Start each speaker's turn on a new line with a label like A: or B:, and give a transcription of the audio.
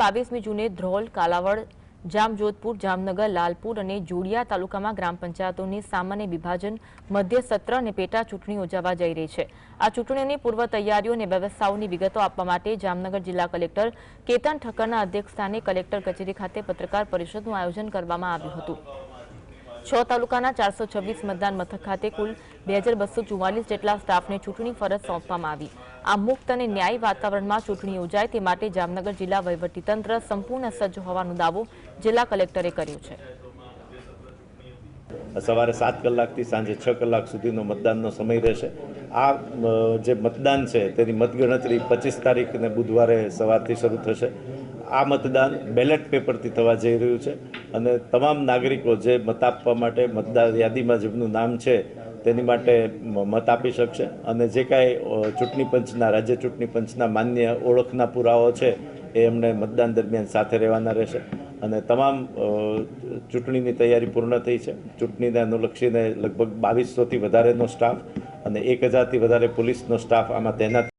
A: બાવીસમી જૂને ધ્રોલ, કાલાવડ, જામજોધપુર, જામનગર, લાલપુર અને જોડિયા તાલુકામાં ગ્રામ પંચાયતોની સામાન્ય વિભાજન મધ્ય સત્ર અને પેટા ચૂંટણી યોજાવા જઈ રહી છે. આ ચૂંટણીઓની પૂર્વ તૈયારીઓ અને વ્યવસ્થાઓની વિગતો આપવા માટે જામનગર જિલ્લા કલેક્ટર કેતન ઠક્કરના અધ્યક્ષસ્થાને કલેક્ટર કચેરી ખાતે પત્રકાર પરિષદનું આયોજન કરવામાં આવ્યું હતું. છ તાલુકાના ચારસો છવ્વીસ મતદાન મથક ખાતે કુલ બે જેટલા સ્ટાફને ચૂંટણી ફરજ સોંપવામાં આવી. આ મુક્ત અને ન્યાયી વાતાવરણમાં ચૂંટણી યોજાય તે માટે જામનગર જિલ્લા વહીવટીતંત્ર સંપૂર્ણ સજ્જ હોવાનો દાવો જિલ્લા કલેક્ટરે કર્યો છે.
B: સવારે સાત કલાકથી સાંજે છ કલાક સુધીનો મતદાનનો સમય રહેશે. આ જે મતદાન છે તેની મતગણતરી પચીસ તારીખ અને બુધવારે સવારથી શરૂ થશે. આ મતદાન બેલેટ પેપરથી થવા જઈ રહ્યું છે અને તમામ નાગરિકો જે મત આપવા માટે મતદાર યાદીમાં જેમનું નામ છે તેની માટે મત આપી શકશે. અને જે કાંઈ ચૂંટણી પંચના, રાજ્ય ચૂંટણી પંચના માન્ય ઓળખના પુરાવો છે, એ એમને મતદાન દરમિયાન સાથે રહેવાના રહેશે. અને તમામ ચૂંટણીની તૈયારી પૂર્ણ થઈ છે. ચૂંટણીને અનુલક્ષીને લગભગ બાવીસોથી વધારેનો સ્ટાફ અને એક હજારથી વધારે પોલીસનો સ્ટાફ આમાં તૈનાત